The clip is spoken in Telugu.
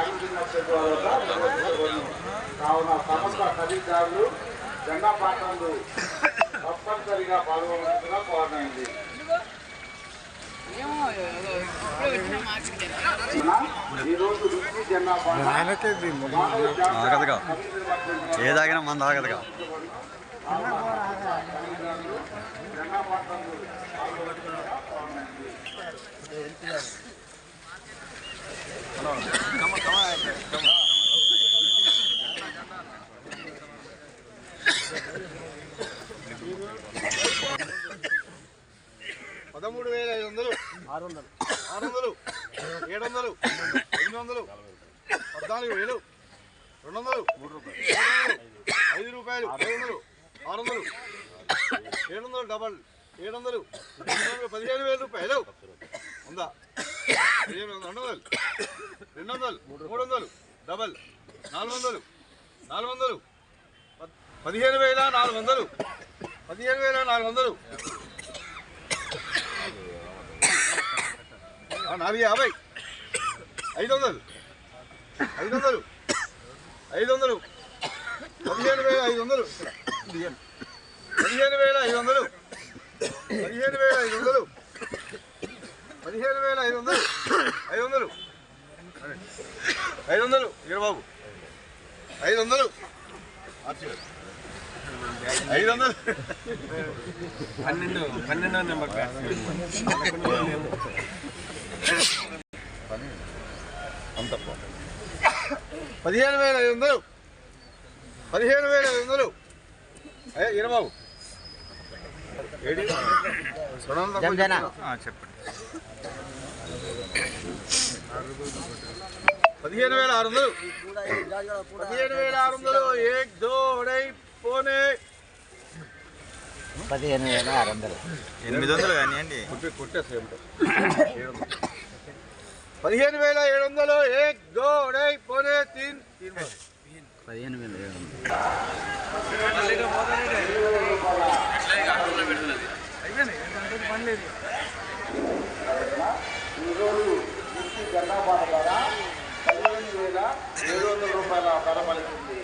కరెంటు నష్టం కావున సమస్త ఖరీదారులు జెండా పాఠాలు తప్పనిసరిగా పాల్గొనవలసిందిగా కోరమైంది రుచి జెండా ఏదాగినా మంది ఆగదుగా. జెండా పాఠాలు పాల్గొనాల్సిందిగా కోరమైంది పదమూడు వేల ఐదు వందలు. ఆరు వందలు. ఆరు వందలు ఏడు వందలు. ఎనిమిది వందలు. పద్నాలుగు వేలు. రెండు వందలు. మూడు రూపాయలు. ఐదు రూపాయలు. ఐదు వందలు. ఆరు వందలు. ఏడు వందలు డబల్. ఏడు వందలు. పదిహేను వేల రూపాయలు. ఉందా పదిహేను వందలు. రెండు వందలు. రెండు వందలు. మూడు వందలు. డబల్. నాలుగు వందలు. నాలుగు వందలు. పద్- పదిహేను వేల నాలుగు వందలు. పదిహేను వేల నాలుగు వందలు. నాలుగు యాభై. ఐదు వందలు ఐదు వందలు ఐదు వందలు పదిహేను వేల ఐదు వందలు పదిహేను వేల ఐదు వందలు పదిహేను వేల ఐదు వందలు పదిహేను వేల ఐదు వందలు ఐదు వందలు ఐదు వందలు బాబు. ఐదు వందలు ఐదు వందలు పన్నెండు పన్నెండో నెంబర్ పదిహేను వేల ఐదు వందలు. పదిహేను వేల ఐదు వందలు. అయ్యా చెప్తున్నా. చెప్పండి. పదిహేను వేల ఆరు వందలు. పదిహేను వేల ఆరు వందలు. ఏక్ దో అడై పోనే. పదిహేను వేల ఆరు వందలు. ఎనిమిది వందలు కానీ అండి పదిహేను వేల ఏడు వందలు దో అడై పోనే తీన్. పదిహేను వేల ఏడు వందలు. ఈరోజు జెండా ద్వారా పదిహేను వేల ఏడు వందల రూపాయల ధర పలికింది